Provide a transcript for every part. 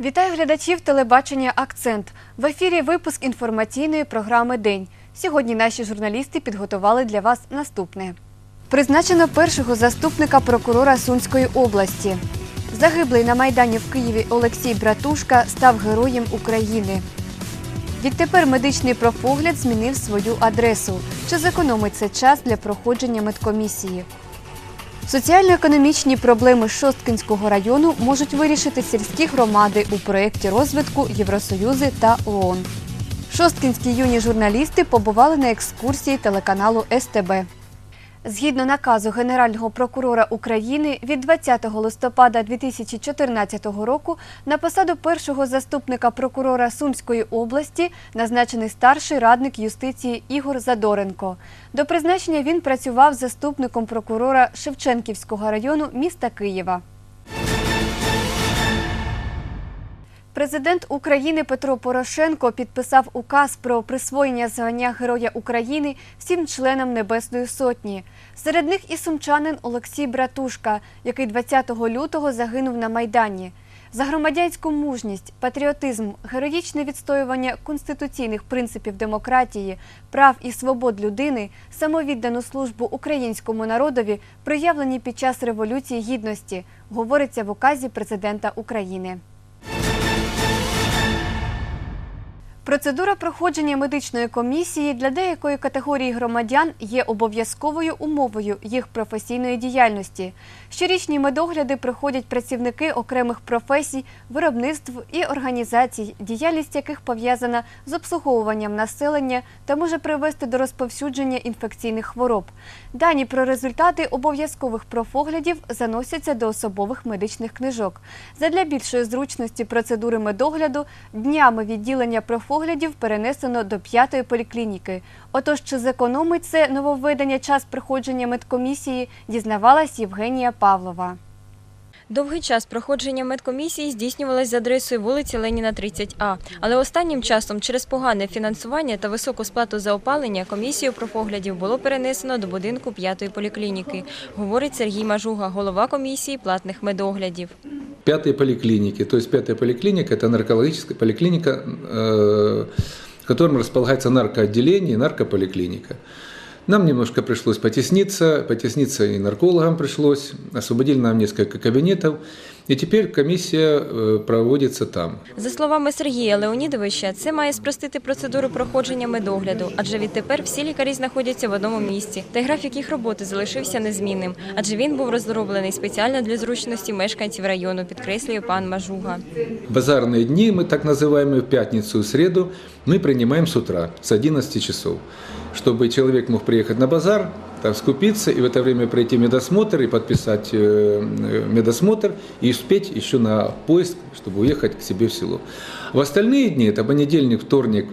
Вітаю глядачів телебачення Акцент. В ефірі випуск інформаційної програми День. Сьогодні наші журналісти підготували для вас наступне. Призначено першого заступника прокурора Сумської області. Загиблий на Майдані в Києві Олексій Братушка став героєм України. Відтепер медичний профогляд змінив свою адресу. Чи зекономить це час для проходження медкомісії? Соціально-економічні проблеми Шосткинського району можуть вирішити сільські громади у проєкті розвитку Євросоюзи та ООН. Шосткинські юні журналісти побували на екскурсії телеканалу СТБ. Згідно наказу Генерального прокурора України від 20 листопада 2014 року на посаду першого заступника прокурора Сумської області назначений старший радник юстиції Ігор Задоренко. До призначення він працював заступником прокурора Шевченківського району міста Києва. Президент України Петро Порошенко підписав указ про присвоєння звання Героя України всім членам Небесної Сотні. Серед них і сумчанин Олексій Братушка, який 20 лютого загинув на Майдані. За громадянську мужність, патріотизм, героїчне відстоювання конституційних принципів демократії, прав і свобод людини, самовіддану службу українському народові, проявлені під час Революції Гідності, говориться в указі президента України. Процедура проходження медичної комісії для деякої категорії громадян є обов'язковою умовою їх професійної діяльності. Щорічні медогляди проходять працівники окремих професій, виробництв і організацій, діяльність яких пов'язана з обслуговуванням населення та може привести до розповсюдження інфекційних хвороб. Дані про результати обов'язкових профоглядів заносяться до особових медичних книжок. Задля більшої зручності процедури медогляду днями відділення профоглядів перенесено до п'ятої поліклініки. Отож, чи зекономить це нововведення час приходження медкомісії, дізнавалась Євгенія Павлова. Довгий час проходження медкомісії здійснювалось за адресою вулиці Леніна, 30А. Але останнім часом через погане фінансування та високу сплату за опалення комісію профоглядів було перенесено до будинку п'ятої поліклініки, говорить Сергій Мажуга, голова комісії платних медоглядів. Пятой поликлиники. То есть пятая поликлиника – это наркологическая поликлиника, э, в котором располагается наркоотделение и наркополиклиника. Нам немножко пришлось потесниться, потесниться и наркологам пришлось, освободили нам несколько кабинетов, и теперь комиссия э, проводится там. За словами Сергія Леонідовича, це має спростити процедуру проходження медогляду, адже відтепер всі лікарі знаходяться в одному місці, та й графік їх роботи залишився незмінним, адже він був розроблений спеціально для зручності мешканців району, підкреслює пан Мажуга. Базарные дни, мы так называемые, в пятницу и среду, мы принимаем с утра, с 11 часов, чтобы человек мог приехать на базар, там скупиться и в это время пройти медосмотр и подписать э, э, медосмотр и успеть еще на поезд, чтобы уехать к себе в село. В остальные дни, это понедельник, вторник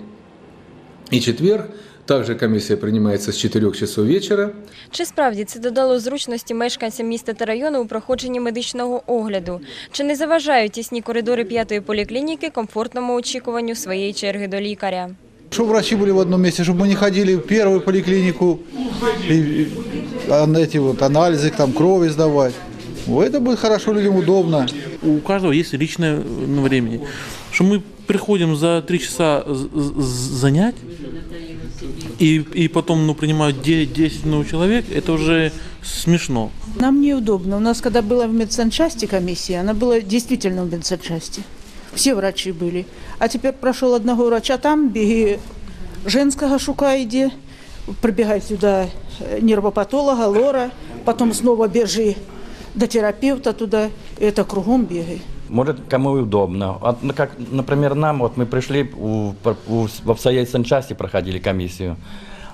и четверг, также комиссия принимается с 4 часов вечера. Чи справді це додало зручності мешканцям міста та району у проходженні медичного огляду? Чи не заважають тісні коридори п'ятої поліклініки комфортному очікуванню своєї черги до лікаря? Чтобы врачи были в одном месте, чтобы мы не ходили в первую поликлинику, и, и, а, эти вот анализы, там крови сдавать. Это будет хорошо, людям удобно. у каждого есть личное ну, время. Что мы приходим за три часа занять, и, и потом ну, принимают 9-10 ну, человек, это уже смешно. Нам неудобно. У нас, когда была в медсанчасти комиссия, она была действительно в медсанчасти. Все врачи были. А теперь прошел одного врача там, беги женского шука иди, пробегай сюда нервопатолога, лора, потом снова бежи до терапевта туда, это кругом бегай. Может, кому удобно. Вот, ну, как, например, нам, вот мы пришли, у, у, в своей санчасти проходили комиссию,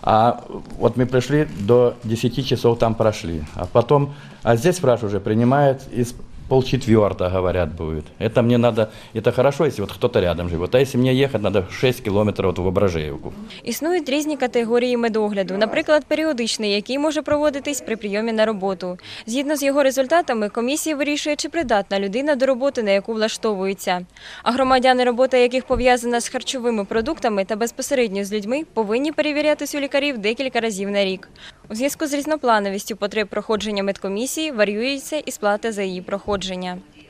а вот мы пришли до 10 часов там прошли. А потом, а здесь врач уже принимает из полчетвертого, говорят, будет. Это мне надо, это хорошо, если вот кто-то рядом живет. А если мне ехать, надо 6 километров вот в Ображеевку. Існують різні категорії медогляду, наприклад, періодичний, який може проводитись при прийомі на роботу. Згідно з його результатами, комісія вирішує, чи придатна людина до роботи, на яку влаштовується. А громадяни, робота яких пов'язана з харчовими продуктами та безпосередньо з людьми, повинні перевірятись у лікарів декілька разів на рік. У зв'язку з різноплановістю потреб проходження медкомісії варіюється і сплата за її проходження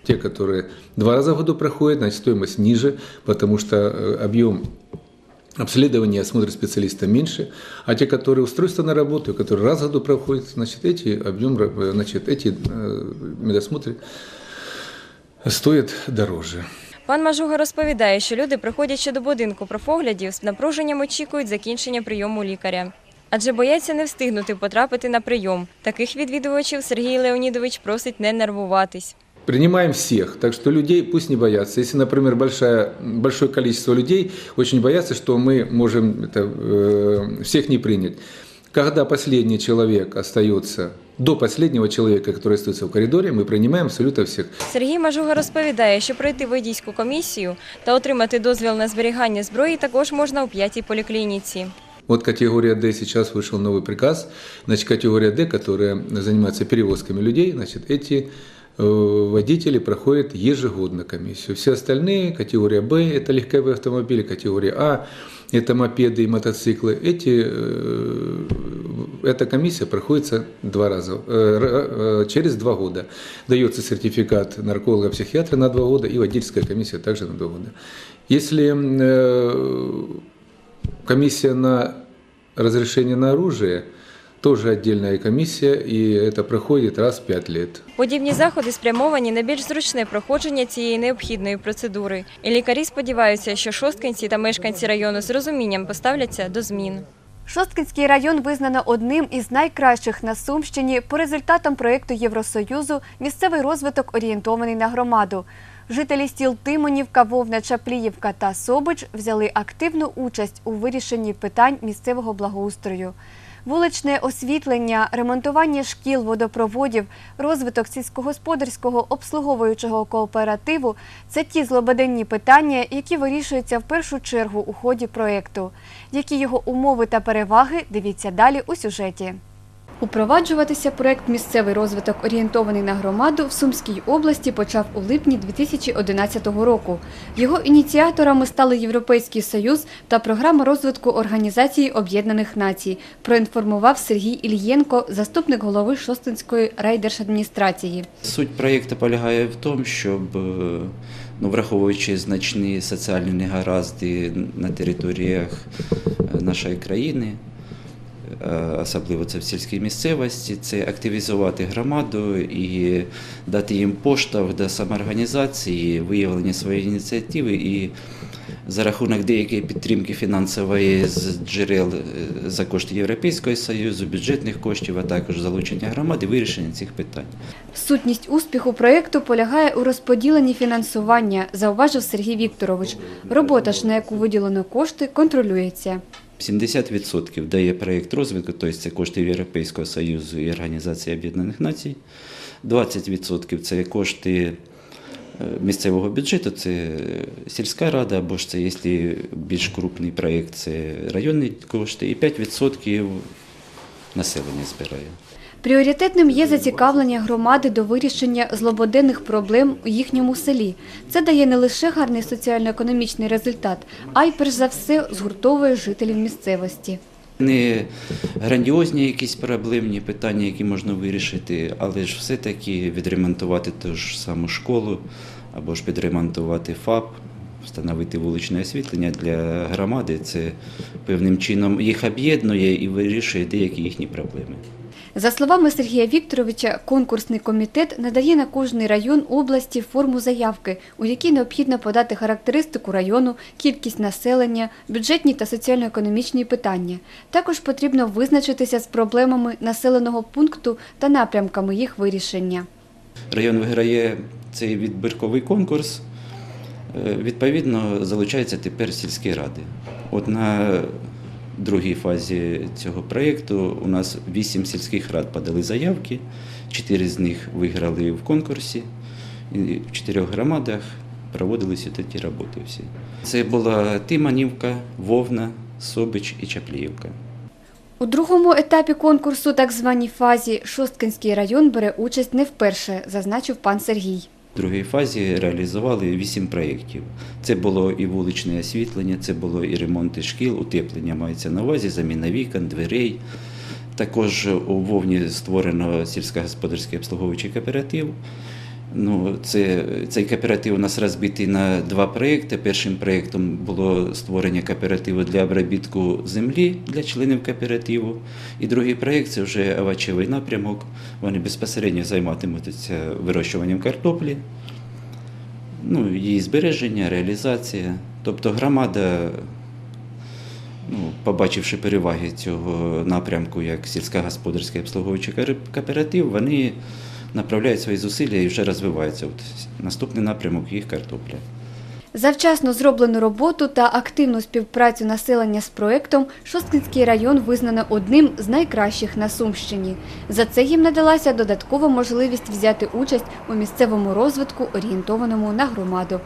Те, которые два раза в году проходят, значит, стоимость ниже, потому что э, объем обследования и осмотра специалиста меньше, а те, которые устройство на работу, которые раз в году проходят, значит, эти объем, э, значит, эти э, медосмотры стоят дороже. Пан Мажуга розповідає, що люди, приходячи до будинку профоглядів, з напруженням очікують закінчення прийому лікаря. Адже бояться не встигнути потрапити на прийом. Таких відвідувачів Сергій Леонідович просить не нервуватись. Принимаем всех, так что людей пусть не боятся. Если, например, большая, большое количество людей очень боятся, что мы можем это, э, всех не принять. Когда последний человек остается, до последнего человека, который остается в коридоре, мы принимаем абсолютно всех. Сергій Мажуга розповідає, що пройти водійську комісію та отримати дозвіл на зберігання зброї також можна у п'ятій поліклініці. Вот категория D сейчас вышел новый приказ. Значит, категория D, которая занимается перевозками людей, значит, эти э, водители проходят ежегодно комиссию. Все остальные, категория Б, это легковые автомобили, категория А, это мопеды и мотоциклы. Эти, э, эта комиссия проходится два раза, э, через два года. Дается сертификат нарколога-психиатра на два года и водительская комиссия также на два года. Если комиссия на разрешение на оружие, тоже отдельная комиссия, и это проходит раз в пять лет. Подібні заходи спрямовані на більш зручне проходження цієї необхідної процедури. І лікарі сподіваються, що шосткинці та мешканці району з розумінням поставляться до змін. Шосткинський район визнано одним із найкращих на Сумщині по результатам проєкту Євросоюзу «Місцевий розвиток орієнтований на громаду». Жителі стіл Тимонівка, Вовна, Чапліївка та Собич взяли активну участь у вирішенні питань місцевого благоустрою. Вуличне освітлення, ремонтування шкіл, водопроводів, розвиток сільськогосподарського обслуговуючого кооперативу – це ті злободенні питання, які вирішуються в першу чергу у ході проєкту. Які його умови та переваги, дивіться далі у сюжеті. Упроваджуватися проект Місцевий розвиток орієнтований на громаду в Сумській області почав у липні 2011 року. Його ініціаторами стали Європейський Союз та програма розвитку Організації Об'єднаних Націй, проінформував Сергій Ільєнко, заступник голови Шостинської райдержадміністрації. Суть проєкту полягає в тому, щоб, е, ну, враховуючи значні соціальні негаразди на територіях е, нашої країни, особливо це в сільській місцевості, це активізувати громаду і дати їм поштовх до самоорганізації, виявлення своєї ініціативи і за рахунок деякої підтримки фінансової з джерел е, за кошти Європейського Союзу, бюджетних коштів, а також залучення громади, вирішення цих питань. Сутність успіху проєкту полягає у розподіленні фінансування, зауважив Сергій Вікторович. Робота ж, на яку виділено кошти, контролюється. 70% дає проєкт розвитку, тобто це кошти Європейського Союзу і Організації Об'єднаних Націй. 20% це кошти е, місцевого бюджету, це сільська рада, або ж це, якщо більш крупний проєкт, це районні кошти, і 5% населення збирає. Пріоритетним є зацікавлення громади до вирішення злободенних проблем у їхньому селі. Це дає не лише гарний соціально-економічний результат, а й перш за все згуртовує жителів місцевості. Не грандіозні якісь проблемні питання, які можна вирішити, але ж все-таки відремонтувати ту ж саму школу або ж підремонтувати ФАП, встановити вуличне освітлення для громади. Це певним чином їх об'єднує і вирішує деякі їхні проблеми. За словами Сергія Вікторовича, конкурсний комітет надає на кожний район області форму заявки, у якій необхідно подати характеристику району, кількість населення, бюджетні та соціально-економічні питання. Також потрібно визначитися з проблемами населеного пункту та напрямками їх вирішення. Район виграє цей відбірковий конкурс. Е, Відповідно, залучаються тепер сільські ради. От на другій фазі цього проєкту у нас вісім сільських рад подали заявки, чотири з них виграли в конкурсі, і в чотирьох громадах проводилися такі роботи всі. Це була Тиманівка, Вовна, Собич і Чапліївка. У другому етапі конкурсу, так званій фазі, Шосткинський район бере участь не вперше, зазначив пан Сергій. В другій фазі реалізували вісім проєктів. Це було і вуличне освітлення, це було і ремонти шкіл, утеплення мається на увазі, заміна вікон, дверей. Також у Вовні створено сільськогосподарський обслуговуючий кооператив. Ну, це, цей кооператив у нас розбитий на два проєкти. Першим проєктом було створення кооперативу для обробітку землі для членів кооперативу. І другий проєкт це вже овочевий напрямок. Вони безпосередньо займатимуться вирощуванням картоплі, ну, її збереження, реалізація. Тобто громада, ну, побачивши переваги цього напрямку як сільськогосподарський обслуговуючий кооп- кооператив, вони направляють свої зусилля і вже розвиваються. От наступний напрямок їх картопля. Завчасно зроблену роботу та активну співпрацю населення з проектом Шосткинський район визнано одним з найкращих на Сумщині. За це їм надалася додаткова можливість взяти участь у місцевому розвитку, орієнтованому на громаду.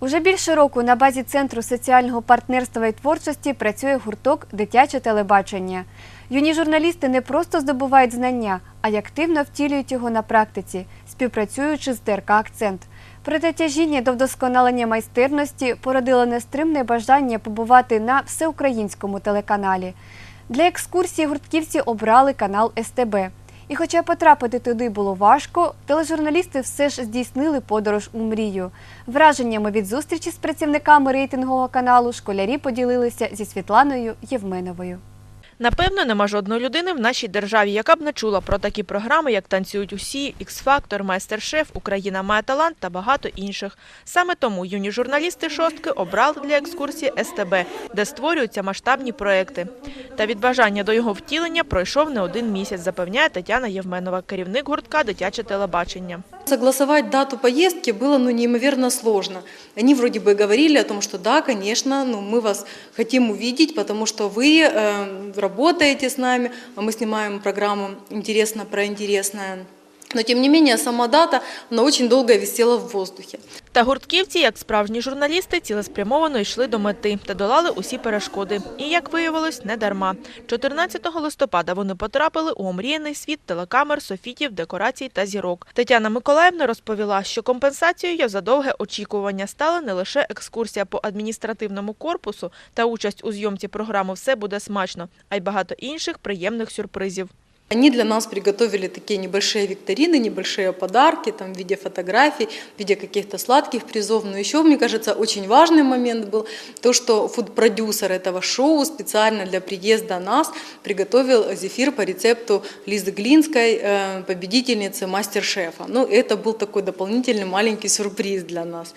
Уже більше року на базі Центру соціального партнерства і творчості працює гурток Дитяче телебачення. Юні журналісти не просто здобувають знання, а й активно втілюють його на практиці, співпрацюючи з ТРК «Акцент». Проте тяжіння до вдосконалення майстерності породило нестримне бажання побувати на всеукраїнському телеканалі. Для екскурсії гуртківці обрали канал СТБ. І хоча потрапити туди було важко, тележурналісти все ж здійснили подорож у мрію. Враженнями від зустрічі з працівниками рейтингового каналу школярі поділилися зі Світланою Євменовою. Напевно, нема жодної людини в нашій державі, яка б не чула про такі програми, як танцюють усі, Ікс-фактор, майстер-шеф, Україна має талант та багато інших. Саме тому юні журналісти шостки обрали для екскурсії СТБ, де створюються масштабні проекти. Та від бажання до його втілення пройшов не один місяць, запевняє Тетяна Євменова, керівник гуртка дитяче телебачення. Согласовать дату поездки было ну, неимоверно сложно. Они вроде бы говорили о том, что да, конечно, ну, мы вас хотим увидеть, потому что вы э, работаете с нами, мы снимаем программу «Интересно про интересное». Но тем не менее, сама дата, она очень долго висела в воздухе. Та гуртківці, як справжні журналісти, цілеспрямовано йшли до мети та долали усі перешкоди. І, як виявилось, не дарма. 14 листопада вони потрапили у омріяний світ телекамер, софітів, декорацій та зірок. Тетяна Миколаївна розповіла, що компенсацією за довге очікування стала не лише екскурсія по адміністративному корпусу та участь у зйомці програми «Все буде смачно», а й багато інших приємних сюрпризів. Они для нас приготовили такие небольшие викторины, небольшие подарки там, в виде фотографий, в виде каких-то сладких призов. Но еще, мне кажется, очень важный момент был то, что фуд-продюсер этого шоу специально для приезда нас приготовил зефир по рецепту Лизы Глинской, э, победительницы мастер-шефа. Ну, это был такой дополнительный маленький сюрприз для нас.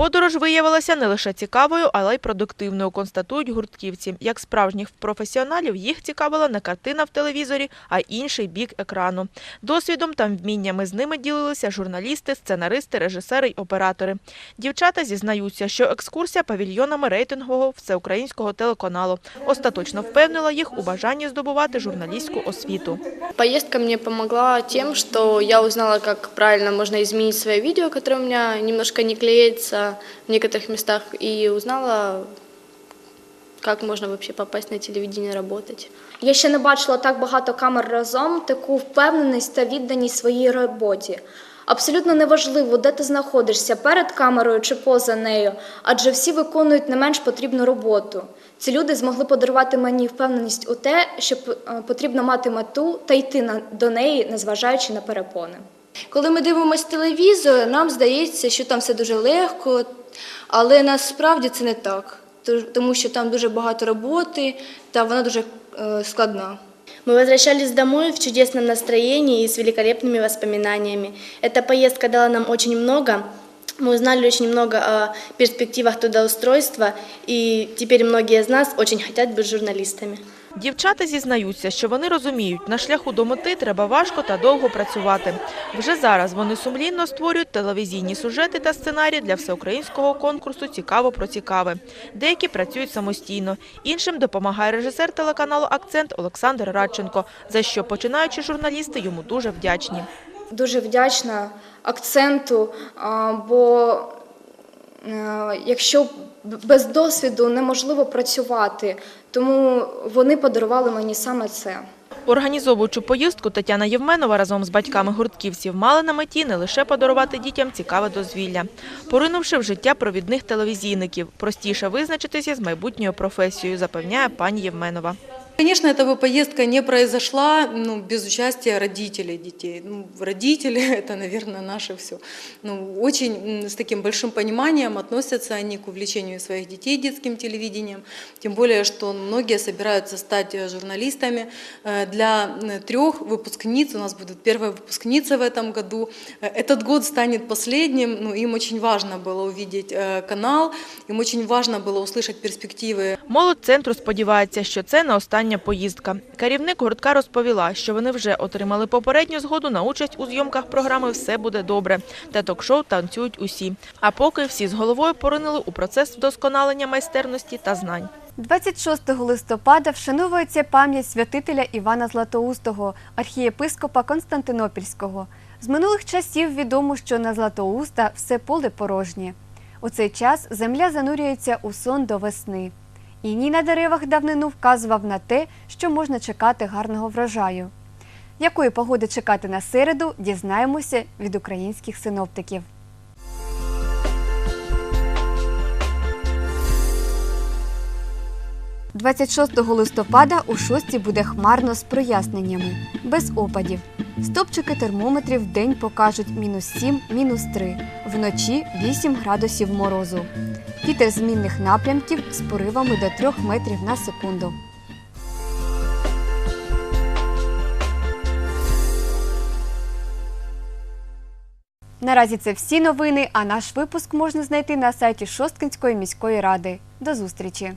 Подорож виявилася не лише цікавою, але й продуктивною, констатують гуртківці. Як справжніх професіоналів їх цікавила не картина в телевізорі, а інший бік екрану. Досвідом та вміннями з ними ділилися журналісти, сценаристи, режисери й оператори. Дівчата зізнаються, що екскурсія павільйонами рейтингового всеукраїнського телеканалу остаточно впевнила їх у бажанні здобувати журналістську освіту. Поездка мне помогла тем, что я узнала, как правильно можно изменить свое видео, которое у меня немножко не в некоторых местах, и узнала, как можно вообще попасть на телевидение работать. Я ще не бачила так багато камер разом, таку впевненість та відданість своїй роботі. Абсолютно неважливо, де ти знаходишся перед камерою чи поза нею, адже всі виконують не менш потрібну роботу. Ці люди змогли подарувати мені впевненість у те, що е, потрібно мати мету та йти до неї, незважаючи на перепони. Коли ми дивимося телевізор, нам здається, що там все дуже легко, але насправді це не так, Тож- тому що там дуже багато роботи та вона дуже е, складна. Мы возвращались домой в чудесном настроении и с великолепными воспоминаниями. Эта поездка дала нам очень много. Мы узнали очень много о перспективах трудоустройства, и теперь многие из нас очень хотят быть журналистами. Дівчата зізнаються, що вони розуміють, на шляху до мети треба важко та довго працювати. Вже зараз вони сумлінно створюють телевізійні сюжети та сценарії для всеукраїнського конкурсу «Цікаво про цікаве». Деякі працюють самостійно, іншим допомагає режисер телеканалу «Акцент» Олександр Радченко, за що починаючі журналісти йому дуже вдячні. Дуже вдячна акценту, бо е, якщо без досвіду неможливо працювати, тому вони подарували мені саме це. Організовуючи поїздку, Тетяна Євменова разом з батьками гуртківців мала на меті не лише подарувати дітям цікаве дозвілля. Поринувши в життя провідних телевізійників, простіше визначитися з майбутньою професією, запевняє пані Євменова. Конечно, эта поездка не произошла ну, без участия родителей детей. Ну, родители – это, наверное, наше все. Ну, очень с таким большим пониманием относятся они к увлечению своих детей детским телевидением. Тем более, что многие собираются стать э, журналистами. Э, Для м, трех выпускниц, у нас будет первая выпускница в этом году, э, этот год станет последним. Ну, им очень важно было увидеть э, канал, им очень важно было услышать перспективы Молодь центру сподівається, що це не остання поїздка. Керівник гуртка розповіла, що вони вже отримали попередню згоду на участь у зйомках програми Все буде добре та ток-шоу танцюють усі. А поки всі з головою поринили у процес вдосконалення майстерності та знань. 26 листопада вшановується пам'ять святителя Івана Златоустого, архієпископа Константинопільського. З минулих часів відомо, що на Златоуста все поле порожнє. У цей час земля занурюється у сон до весни. Іній на деревах давнину вказував на те, що можна чекати гарного врожаю. Якої погоди чекати на середу, дізнаємося від українських синоптиків. 26 листопада у шості буде хмарно з проясненнями, без опадів. Стопчики термометрів в день покажуть мінус 7, мінус 3, вночі 8 градусів морозу. Вітер змінних напрямків з поривами до 3 метрів на секунду. Наразі це всі новини, а наш випуск можна знайти на сайті Шосткинської міської ради. До зустрічі!